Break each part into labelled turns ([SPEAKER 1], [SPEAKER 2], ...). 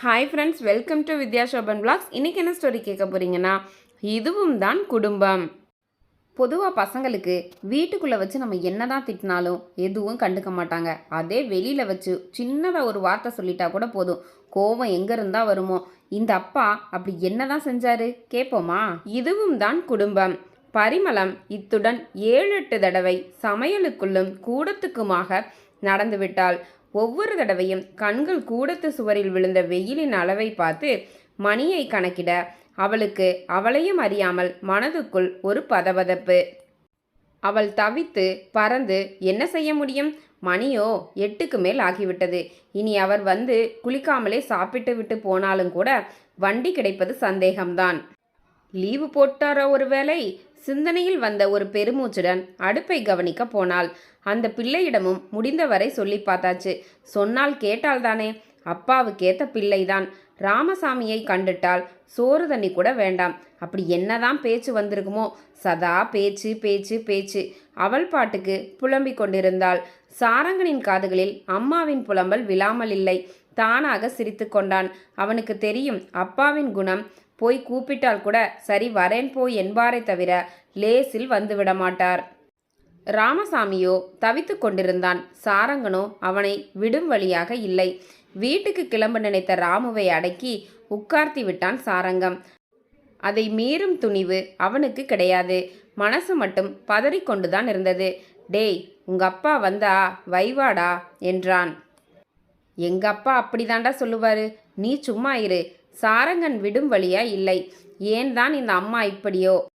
[SPEAKER 1] Hi friends welcome to Vidya Shoban blogs இன்றைக்கி என்ன story கேட்க போகிறீங்கன்னா இதுவும் தான் குடும்பம். பொதுவாக பசங்களுக்கு வீட்டுக்குள்ளே வச்சு நம்ம என்ன தான் திட்டினாலும் எதுவும் கண்டுக்க மாட்டாங்க. அதே வெளியில் வச்சு சின்னதாக ஒரு வார்த்தை சொல்லிட்டா கூட போதும். கோவம் எங்கே இருந்தால் வருமோ? இந்த அப்பா அப்படி என்ன தான் செஞ்சாரு? கேட்போமா இதுவும் தான் குடும்பம். பரிமளம் இத்துடன் ஏழு எட்டு தடவை சமையலுக்குள்ளும் கூடத்துக்குமாக நடந்துவிட்டாள். ஒவ்வொரு தடவையும் கண்கள் கூடத்து சுவரில் விழுந்த வெயிலின் அளவை பார்த்து மணியை கணக்கிட அவளுக்கு அவளையும் அறியாமல் மனதுக்குள் ஒரு பதபதப்பு. அவள் தவித்து பறந்து என்ன செய்ய முடியும்? மணியோ எட்டுக்கு மேல் ஆகிவிட்டது. இனி அவர் வந்து குளிக்காமலே சாப்பிட்டு விட்டு போனாலும் கூட வண்டி கிடைப்பது சந்தேகம்தான். லீவு போட்டாரோ ஒருவேளை? சிந்தனையில் வந்த ஒரு பெருமூச்சுடன் அடுப்பை கவனிக்க போனாள். அந்த பிள்ளையிடமும் முடிந்தவரை சொல்லி பார்த்தாச்சு. சொன்னால் கேட்டால்தானே அப்பாவுக்கேத்த பிள்ளைதான். ராமசாமியை கண்டுட்டால் சோறு தண்ணி கூட வேண்டாம். அப்படி என்னதான் பேச்சு வந்திருக்குமோ? சதா பேச்சு பேச்சு பேச்சு. அவள் பாட்டுக்கு புலம்பிக் கொண்டிருந்தாள். சாரங்கனின் காதுகளில் அம்மாவின் புலம்பல் விழாமல் இல்லை. தானாக சிரித்து கொண்டான். அவனுக்கு தெரியும் அப்பாவின் குணம். போய் கூப்பிட்டால் கூட சரி வரேன் போய் என்பாரே தவிர லேசில் வந்துவிட மாட்டார் ராமசாமியோ தவித்து கொண்டிருந்தான். சாரங்கனோ அவனை விடும் வழியாக இல்லை. வீட்டுக்கு கிளம்ப நினைத்த ராமுவை அடக்கி உட்கார்த்தி விட்டான் சாரங்கம். அதை மீறும் துணிவு அவனுக்கு கிடையாது. மனசு மட்டும் பதறிக்கொண்டுதான் இருந்தது. டேய் உங்க அப்பா வந்தா வைவாடா? என்றான். எங்க அப்பா அப்படிதாண்டா சொல்லுவாரு. நீ சும்மா இரு. சாரங்கன் விடும் வழியா இல்லை. ஏன் தான் இந்த அம்மா இப்படியோ?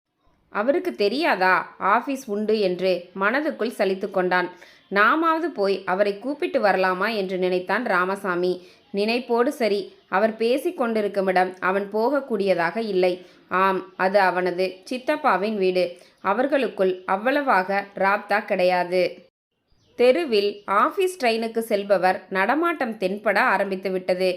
[SPEAKER 1] அவருக்கு தெரியாதா? ஆபீஸ் உண்டு என்று மனதுக்குள் சலித்து கொண்டான். நாமாவது போய் அவரை கூப்பிட்டு வரலாமா என்று நினைத்தான் ராமசாமி. நினைப்போடு சரி அவர் பேசி கொண்டிருக்குமிடம் அவன் போகக்கூடியதாக இல்லை. ஆம் அது அவனது சித்தப்பாவின் வீடு. அவர்களுக்குள் அவ்வளவாக ராப்தா கிடையாது. தெருவில் ஆபீஸ் ட்ரெயினுக்கு செல்பவர் நடமாட்டம் தென்பட ஆரம்பித்து விட்டது.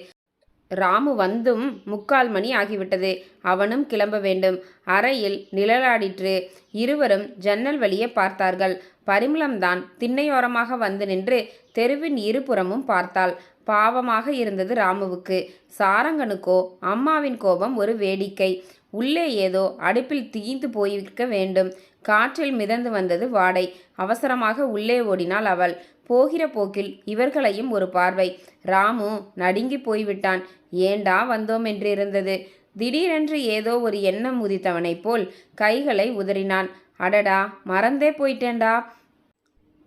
[SPEAKER 1] ராமு வந்தும் முக்கால் மணி ஆகிவிட்டது. அவனும் கிளம்ப வேண்டும். அறையில் நிழலாடிற்று. இருவரும் ஜன்னல் வழியே பார்த்தார்கள். பரிமளம்தான் திண்ணையோரமாக வந்து நின்று தெருவின் இருபுறமும் பார்த்தாள். பாவமாக இருந்தது ராமுவுக்கு. சாரங்கனுக்கோ அம்மாவின் கோபம் ஒரு வேடிக்கை. உள்ளே ஏதோ அடுப்பில் தீந்து போயிருக்க வேண்டும். காற்றில் மிதந்து வந்தது வாடை. அவசரமாக உள்ளே ஓடினாள் அவள். போகிற போக்கில் இவர்களையும் ஒரு பார்வை. ராமு நடுங்கி போய்விட்டான். ஏண்டா வந்தோம் என்றிருந்தது திடீரென்று ஏதோ ஒரு எண்ணம் உதித்தவனைப் போல் கைகளை உதறினான். அடடா மறந்தே போயிட்டேன்டா.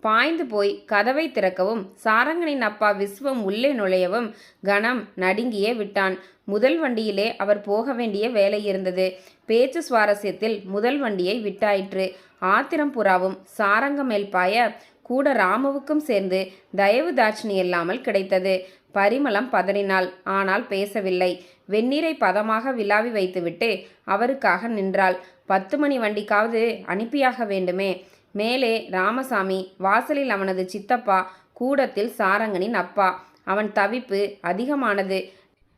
[SPEAKER 1] பாய்ந்து போய் கதவை திறக்கவும் சாரங்கனின் அப்பா விஸ்வம் உள்ளே நுழையவும் கணம் நடுங்கியே விட்டான். முதல் வண்டியிலே அவர் போக வேண்டிய வேலை இருந்தது. பேச்சு சுவாரஸ்யத்தில் முதல் வண்டியை விட்டாயிற்று. ஆத்திரம் புறாவும் சாரங்க மேல் பாய கூட ராமுவுக்கும் சேர்ந்து தயவு தாட்சிணி இல்லாமல் கிடைத்தது. பரிமளம் பதறினாள். ஆனால் பேசவில்லை. வெந்நீரை பதமாக விலாவி வைத்துவிட்டு அவருக்காக நின்றாள். பத்து மணி வண்டிக்காவது அனுப்பியாக வேண்டுமே. மேலே ராமசாமி வாசலில் அவனது சித்தப்பா கூடத்தில் சாரங்கனின் அப்பா. அவன் தவிப்பு அதிகமானது.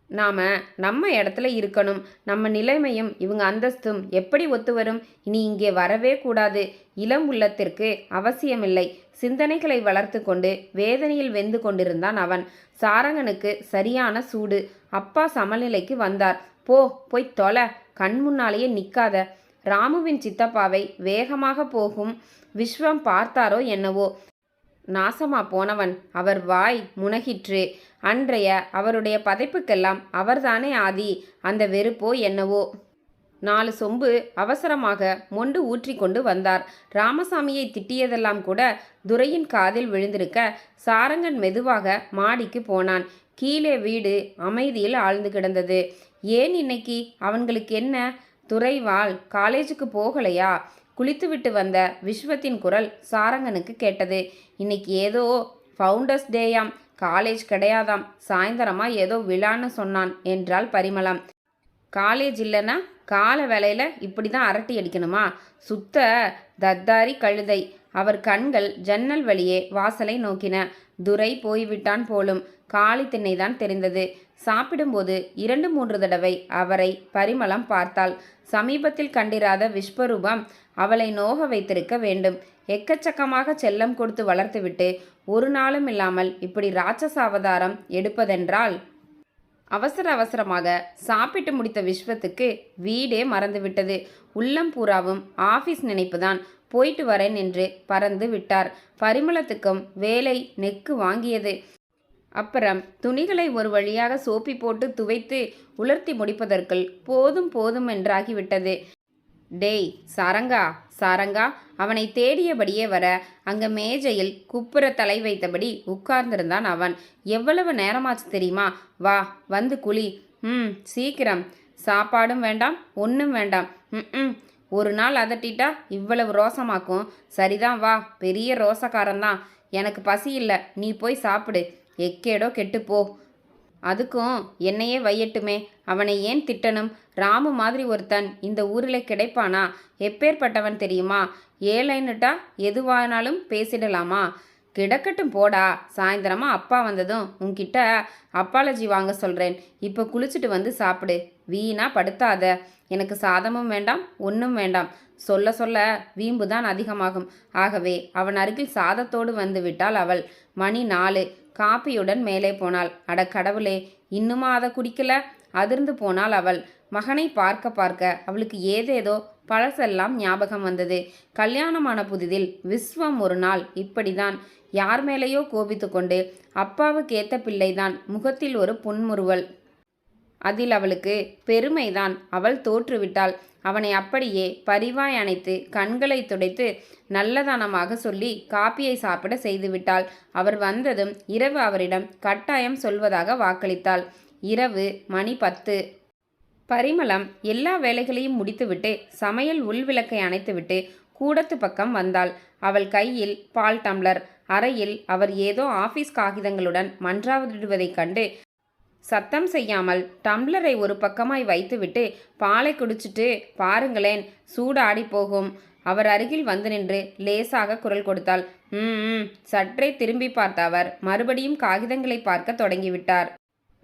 [SPEAKER 1] நாம நம்ம இடத்துல இருக்கணும். நம்ம நிலைமையும் இவங்க அந்தஸ்தும் எப்படி ஒத்து வரும் இனி இங்கே வரவே கூடாது. இளம் உள்ளத்திற்கு அவசியமில்லை. சிந்தனைகளை வளர்த்து கொண்டு வேதனையில் வெந்து கொண்டிருந்தான் அவன். சாரங்கனுக்கு சரியான சூடு. அப்பா சமநிலைக்கு வந்தார். போ போய் தொலை. கண் முன்னாலேயே நிற்காத ராமுவின் சித்தப்பாவை வேகமாக போகும் விஸ்வம் பார்த்தாரோ என்னவோ? நாசமா போனவன் அவர் வாய் முனகிற்று. அன்றைய அவருடைய பதைப்புக்கெல்லாம் அவர்தானே ஆதி அந்த வெறுப்போ என்னவோ? நாலு சொம்பு அவசரமாக மொண்டு ஊற்றி கொண்டு வந்தார். ராமசாமியை திட்டியதெல்லாம் கூட துரையின் காதில் விழுந்திருக்க சாரங்கன் மெதுவாக மாடிக்கு போனான். கீழே வீடு அமைதியில் ஆழ்ந்து கிடந்தது. ஏன் இன்னைக்கு? அவன்களுக்கு என்ன? துரைவாள் காலேஜுக்கு போகலையா? குளித்துவிட்டு வந்த விஸ்வத்தின் குரல் சாரங்கனுக்கு கேட்டது. இன்னைக்கு ஏதோ ஃபவுண்டர்ஸ் டேயாம் காலேஜ் கிடையாதாம் சாயந்தரமா ஏதோ விழான்னு சொன்னான் என்றாள் பரிமளம். காலேஜ் இல்லைன்னா கால வேலையில் இப்படி தான் அரட்டி அடிக்கணுமா? சுத்த தத்தாரி கழுதை. அவர் கண்கள் ஜன்னல் வழியே வாசலை நோக்கின. துரை போய்விட்டான் போலும். காளி திண்ணைதான் தெரிந்தது. சாப்பிடும்போது இரண்டு மூன்று தடவை அவரை பரிமளம் பார்த்தாள். சமீபத்தில் கண்டிராத விஸ்வரூபம் அவளை நோக வைத்திருக்க வேண்டும். எக்கச்சக்கமாக செல்லம் கொடுத்து வளர்த்துவிட்டு ஒரு நாளும் இல்லாமல் இப்படி ராட்சச அவதாரம் எடுப்பதென்றால்? அவசர அவசரமாக சாப்பிட்டு முடித்த விஸ்வத்துக்கு வீடே மறந்துவிட்டது. உள்ளம் பூராவும் ஆபீஸ் நினைப்புதான். போயிட்டு வரேன் என்று பறந்து விட்டார். பரிமளத்துக்கும் வேலை நெக்கு வாங்கியது. அப்புறம் துணிகளை ஒரு வழியாக சோப்பி போட்டு துவைத்து உலர்த்தி முடிப்பதற்குள் போதும் போதும் என்றாகிவிட்டது. டேய் சாரங்கா சாரங்கா அவனை தேடியபடியே வர அங்க மேஜையில் குப்புற தலை வைத்தபடி உட்கார்ந்திருந்தான் அவன். எவ்வளவு நேரமாச்சு தெரியுமா? வா வந்து குழி ம் சீக்கிரம். சாப்பாடும் வேண்டாம் ஒன்றும் வேண்டாம். ம். ஒரு நாள் அதட்டிட்டா இவ்வளவு ரோசமாக்கும். சரிதான் வா. பெரிய ரோசக்காரன்தான். எனக்கு பசி இல்லை. நீ போய் சாப்பிடு. எக்கேடோ கெட்டுப்போ. அதுக்கும் என்னையே வையட்டுமே. அவனை ஏன் திட்டணும்? ராமு மாதிரி ஒருத்தன் இந்த ஊரில் கிடைப்பானா? எப்பேற்பட்டவன் தெரியுமா? ஏழைன்னுட்டா எதுவானாலும் பேசிடலாமா? கிடக்கட்டும் போடா. சாயந்தரமா அப்பா வந்ததும் உன்கிட்ட அப்பாலஜி வாங்க சொல்கிறேன் இப்போ குளிச்சுட்டு வந்து சாப்பிடு. வீணா படுத்தாத. எனக்கு சாதமும் வேண்டாம் ஒன்றும் வேண்டாம். சொல்ல சொல்ல வீம்பு தான் அதிகமாகும். ஆகவே அவன் அருகில் சாதத்தோடு வந்து விட்டாள் அவள். மணி நாலு. காப்பியுடன் மேலே போனாள். அட கடவுளே இன்னுமா அதை குடிக்கல? அதிர்ந்து போனாள் அவள். மகனை பார்க்க பார்க்க அவளுக்கு ஏதேதோ பழசெல்லாம் ஞாபகம் வந்தது. கல்யாணமான புதிதில் விஸ்வம் ஒரு நாள் இப்படிதான். யார் மேலேயோ கோபித்து கொண்டு அப்பாவுக்கேத்த பிள்ளைதான் முகத்தில் ஒரு புன்முறுவல். அதில் அவளுக்கு பெருமைதான். அவள் தோற்றுவிட்டாள். அவனை அப்படியே பரிவாய் அணைத்து கண்களை துடைத்து நல்லதனமாக சொல்லி காப்பியை சாப்பிட செய்துவிட்டாள். அவர் வந்ததும் இரவு அவரிடம் கட்டாயம் சொல்வதாக வாக்களித்தாள். இரவு மணி பத்து. பரிமளம் எல்லா வேலைகளையும் முடித்துவிட்டு சமையல் உள்விளக்கை அணைத்துவிட்டு கூடத்து பக்கம் வந்தாள். அவள் கையில் பால் டம்ளர். அறையில் அவர் ஏதோ ஆபீஸ் காகிதங்களுடன் மன்றாவிடுவதைக் கண்டு சத்தம் செய்யாமல் டம்ளரை ஒரு பக்கமாய் வைத்துவிட்டு பாலை குடிச்சிட்டு பாருங்களேன் சூடாடி போகும். அவர் அருகில் வந்து நின்று லேசாக குரல் கொடுத்தாள். ம் ம். சற்றே திரும்பி பார்த்த அவர் மறுபடியும் காகிதங்களை பார்க்க தொடங்கிவிட்டார்.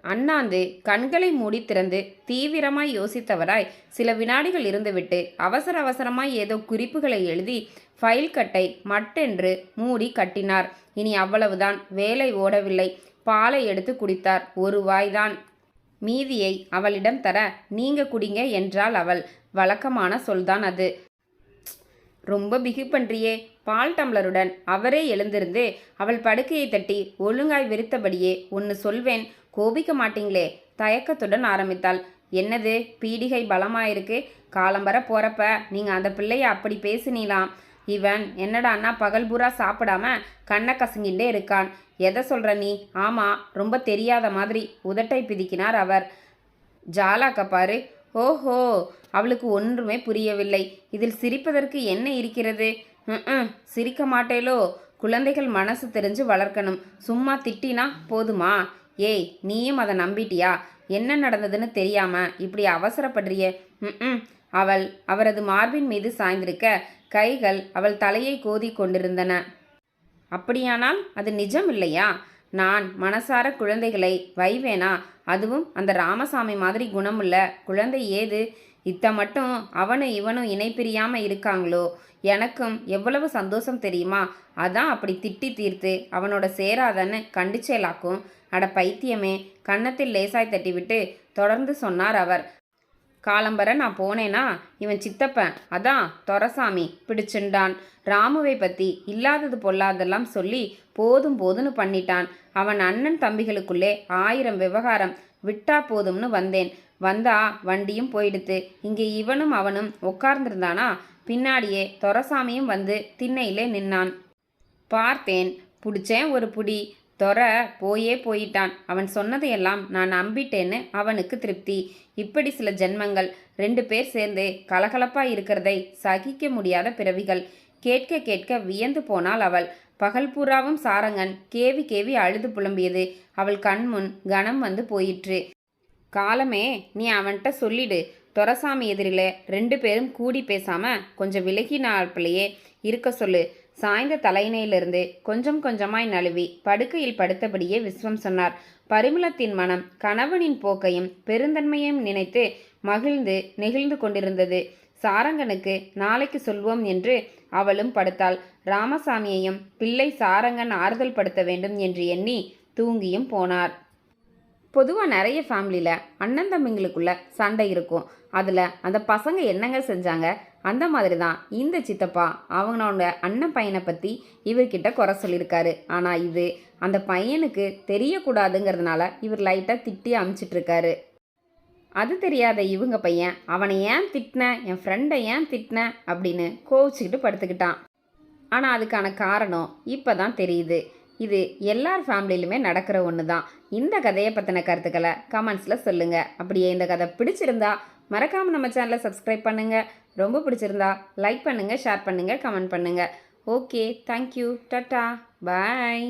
[SPEAKER 1] அண்ணாந்து கண்களை மூடி திறந்து தீவிரமாய் யோசித்தவராய் சில வினாடிகள் இருந்துவிட்டு அவசர அவசரமாய் ஏதோ குறிப்புகளை எழுதி ஃபைல் கட்டை மட்டென்று மூடி கட்டினார். இனி அவ்வளவுதான். வேலை ஓடவில்லை. பாலை எடுத்து குடித்தார். ஒரு வாய்தான். மீதியை அவளிடம் தர நீங்க குடிங்க என்றாள் அவள். வழக்கமான சொல்தான் அது. ரொம்ப பிகு பண்றியே. பால் டம்ளருடன் அவரே எழுந்திருந்து அவள் படுக்கையை தட்டி ஒழுங்காய் விரித்தபடியே ஒன்று சொல்வேன். கோபிக்க மாட்டீங்களே. தயக்கத்துடன் ஆரம்பித்தாள். என்னது? பீடிகை பலமாயிருக்கு. காலம்பர போறப்ப நீங்க அந்த பிள்ளைய அப்படி பேசினீலாம். இவன் என்னடா அண்ணா பகல் பூரா சாப்பிடாம கண்ணை கசங்கிட்டே இருக்கான். எதை சொல்கிற நீ? ஆமாம் ரொம்ப தெரியாத மாதிரி உதட்டை பிதிக்கினார் அவர். ஜாலாக்க பாரு. ஓஹோ அவளுக்கு ஒன்றுமே புரியவில்லை. இதில் சிரிப்பதற்கு என்ன இருக்கிறது? ம் சிரிக்க மாட்டேலோ. குழந்தைகள் மனசு தெரிஞ்சு வளர்க்கணும். சும்மா திட்டினா போதுமா? ஏய் நீயும் அதை நம்பிட்டியா? என்ன நடந்ததுன்னு தெரியாம இப்படி அவசரப்படுறிய? ம் அவள் அவரது மார்பின் மீது சாய்ந்திருக்க கைகள் அவள் தலையை கோதி கொண்டிருந்தன. அப்படியானால் அது நிஜம் இல்லையா நான் மனசார குழந்தைகளை வைவேனா? அதுவும் அந்த ராமசாமி மாதிரி குணமுள்ள குழந்தை ஏது? இத்த மட்டும் அவனும் இவனும் இணைப்பிரியாமல் இருக்காங்களோ? எனக்கும் எவ்வளவு சந்தோஷம் தெரியுமா? அதான் அப்படி திட்டி தீர்த்து அவனோட சேராதன்னு கண்டிச்சேலாக்கும். அட பைத்தியமே கன்னத்தில் லேசாய் தட்டிவிட்டு தொடர்ந்து சொன்னார் அவர். காலம்பர நான் போனேனா இவன் சித்தப்பன். அதான் தொரசாமி பிடிச்சுண்டான். ராமுவை பற்றி இல்லாதது பொல்லாதெல்லாம் சொல்லி போதும் போதும்னு பண்ணிட்டான். அவன் அண்ணன் தம்பிகளுக்குள்ளே ஆயிரம் விவகாரம். விட்டா போதும்னு வந்தேன். வந்தா வண்டியும் போயிடுத்து. இங்கே இவனும் அவனும் உட்கார்ந்திருந்தானா? பின்னாடியே தொரசாமியும் வந்து திண்ணையிலே நின்னான். பார்த்தேன். பிடிச்சேன் ஒரு புடி. தொர போயே போயிட்டான். அவன் சொன்னதையெல்லாம் நான் நம்பிட்டேன்னு அவனுக்கு திருப்தி. இப்படி சில ஜென்மங்கள் ரெண்டு பேர் சேர்ந்து கலகலப்பா இருக்கிறதை சகிக்க முடியாத பிறவிகள். கேட்க கேட்க வியந்து போனாள் அவள். பகல் பூராவும் சாரங்கன் கேவி கேவி அழுது புலம்பியது. அவள் கண்முன் கனம் வந்து போயிற்று. காலமே நீ அவன்கிட்ட சொல்லிடு. துரசாமி எதிரில ரெண்டு பேரும் கூடி பேசாம கொஞ்சம் விலகினாப்பிலேயே இருக்க சொல்லு. சாய்ந்த தலையினையிலிருந்து கொஞ்சம் கொஞ்சமாய் நழுவி படுக்கையில் படுத்தபடியே விஸ்வம் சொன்னார். பரிமளத்தின் மனம் கணவனின் போக்கையும் பெருந்தன்மையையும் நினைத்து மகிழ்ந்து நெகிழ்ந்து கொண்டிருந்தது. சாரங்கனுக்கு நாளைக்கு சொல்வோம் என்று அவளும் படுத்தாள். ராமசாமியையும் பிள்ளை சாரங்கன் ஆறுதல் படுத்த வேண்டும் என்று எண்ணி தூங்கியும் போனார். பொதுவாக நிறைய ஃபேமிலியில் அண்ணன் தம்பிங்களுக்குள்ள சண்டை இருக்கும். அதில் அந்த பசங்க என்னங்க செஞ்சாங்க? அந்த மாதிரி தான் இந்த சித்தப்பா அவனோட அண்ணன் பையனை பற்றி இவர்கிட்ட குறை சொல்லியிருக்காரு. ஆனால் இது அந்த பையனுக்கு தெரியக்கூடாதுங்கிறதுனால இவர் லைட்டாக திட்டி அமிச்சிட்ருக்காரு அது தெரியாத இவங்க பையன் அவனை ஏன் திட்டின? என் ஃப்ரெண்டை ஏன் திட்டின? அப்படின்னு கோவிச்சுக்கிட்டு படுத்துக்கிட்டான். ஆனால் அதுக்கான காரணம் இப்போ தான் தெரியுது. இது எல்லார் ஃபேமிலியிலுமே நடக்கிற ஒன்று தான் இந்த கதையை பற்றின கருத்துக்களை கமெண்ட்ஸில் சொல்லுங்கள் அப்படியே இந்த கதை பிடிச்சிருந்தா மறக்காமல் நம்ம சேனலை சப்ஸ்கிரைப் பண்ணுங்கள் ரொம்ப பிடிச்சிருந்தா லைக் பண்ணுங்கள் ஷேர் பண்ணுங்கள் கமெண்ட் பண்ணுங்கள் ஓகே தேங்க்யூ டட்டா பாய்